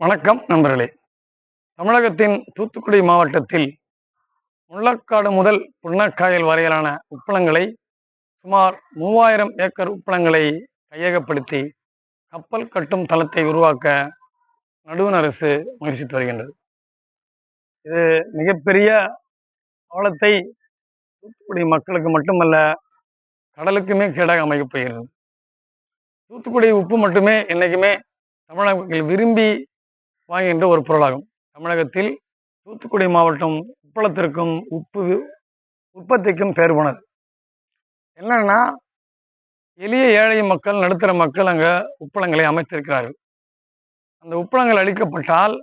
வணக்கம் நண்பர்களே. தமிழகத்தின் தூத்துக்குடி மாவட்டத்தில் முள்ளக்காடு முதல் புன்னக்காயல் வரையிலான உப்பளங்களை சுமார் மூவாயிரம் ஏக்கர் உப்பளங்களை கையகப்படுத்தி கப்பல் கட்டும் தளத்தை உருவாக்க நடுவண் அரசு முயற்சித்து வருகின்றது. இது மிகப்பெரிய அவலத்தை தூத்துக்குடி மக்களுக்கு மட்டுமல்ல கடலுக்குமே கேடாக அமைக்கப் போகிறது. தூத்துக்குடி உப்பு மட்டுமே என்னைக்குமே தமிழக மக்கள் விரும்பி வாங்குகின்ற ஒரு பொருளாகும். தமிழகத்தில் தூத்துக்குடி மாவட்டம் உப்பளத்திற்கும் உப்பு உற்பத்திக்கும் பெயர் போனது. என்னன்னா எளிய ஏழை மக்கள் நடுத்தர மக்கள் அங்கே உப்பளங்களை அமைத்திருக்கிறார்கள். அந்த உப்பளங்கள் அழிக்கப்பட்டால்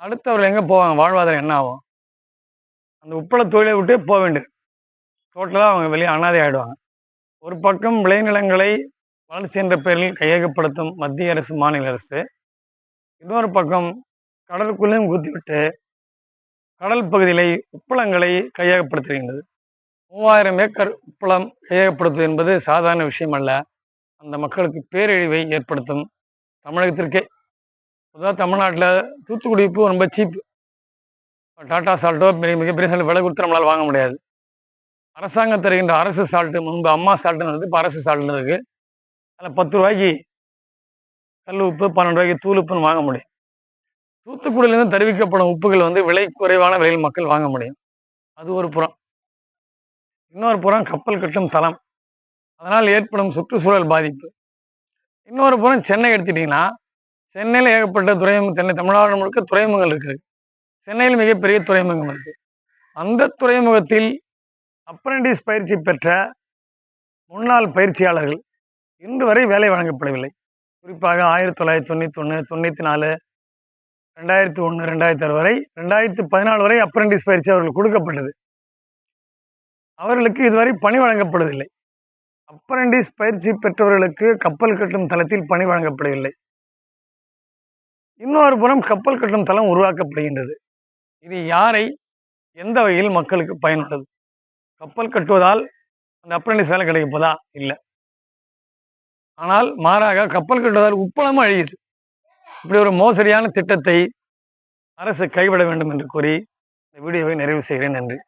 அடுத்தவர்கள் எங்கே போவாங்க? வாழ்வாதாரம் என்ன ஆகும்? அந்த உப்பள தொழிலை விட்டே போக வேண்டியது. டோட்டலாக அவங்க வெளியே அனாதை ஆகிடுவாங்க ஒரு பக்கம் விளைநிலங்களை வளர்ச்சி என்ற பெயரில் கையகப்படுத்தும் மத்திய அரசு மாநில அரசு இன்னொரு பக்கம் கடலுக்குள்ளேயும் குத்திவிட்டு கடல் பகுதியிலே உப்பளங்களை கையகப்படுத்துகின்றது. மூவாயிரம் ஏக்கர் உப்பளம் கையகப்படுத்துவது என்பது சாதாரண விஷயம் அல்ல. அந்த மக்களுக்கு பேரழிவை ஏற்படுத்தும் தமிழகத்திற்கே. பொதுவாக தமிழ்நாட்டில் தூத்துக்குடி உப்பு ரொம்ப சீப்பு. டாடா சால்ட்டோ பெரிய மிகப்பெரிய சால்ட் விலை கொடுத்து நம்மளால் வாங்க முடியாது. அரசாங்கம் தருகின்ற அரசு சால்ட்டு முன்பு அம்மா சால்ட்டுன்னு வந்து இப்போ அரசு சால்ட்டுன்னு இருக்குது அதில் பத்து ரூபாய்க்கு கல் உப்பு பன்னெண்டு ரூபாய்க்கு தூள் உப்புன்னு வாங்க முடியும். தூத்துக்குடியிலேருந்து தெரிவிக்கப்படும் உப்புகள் வந்து விலை குறைவான விலையில் மக்கள் வாங்க முடியும். அது ஒரு புறம். இன்னொரு புறம் கப்பல் கட்டும் தளம். அதனால் ஏற்படும் சுற்றுச்சூழல் பாதிப்பு. இன்னொரு புறம் சென்னை எடுத்துட்டிங்கன்னா சென்னையில் ஏகப்பட்ட துறைமுகம் சென்னை தமிழ்நாடு முழுக்க துறைமுகங்கள் இருக்குது. சென்னையில் மிகப்பெரிய துறைமுகம் இருக்குது அந்த துறைமுகத்தில் அப்ரண்டிஸ் பயிற்சி பெற்ற முன்னாள் பயிற்சியாளர்கள் இன்று வரை வேலை வழங்கப்படவில்லை. குறிப்பாக ஆயிரத்தி தொள்ளாயிரத்தி தொண்ணூற்றி ஒன்று தொண்ணூற்றி நாலு ரெண்டாயிரத்தி ஒன்று ரெண்டாயிரத்தி ஆறு வரை ரெண்டாயிரத்தி பதினாலு வரை அப்ரண்டிஸ் பயிற்சி அவர்களுக்கு கொடுக்கப்பட்டது. அவர்களுக்கு இதுவரை பணி வழங்கப்படவில்லை. அப்ரண்டிஸ் பயிற்சி பெற்றவர்களுக்கு கப்பல் கட்டும் தளத்தில் பணி வழங்கப்படவில்லை. இன்னொரு புறம் கப்பல் கட்டும் தளம் உருவாக்கப்படுகின்றது. இது யாரை? எந்த வகையில் மக்களுக்கு பயனுள்ளது? கப்பல் கட்டுவதால் அந்த அப்ரண்டிஸ் வேலை கிடைக்கப்போதா இல்லை. ஆனால் மாறாக கப்பல் கட்டுவதால் உப்பளமும் அழியுது. இப்படி ஒரு மோசடியான திட்டத்தை அரசு கைவிட வேண்டும் என்று கூறி இந்த வீடியோவை நிறைவு செய்கிறேன். நன்றி.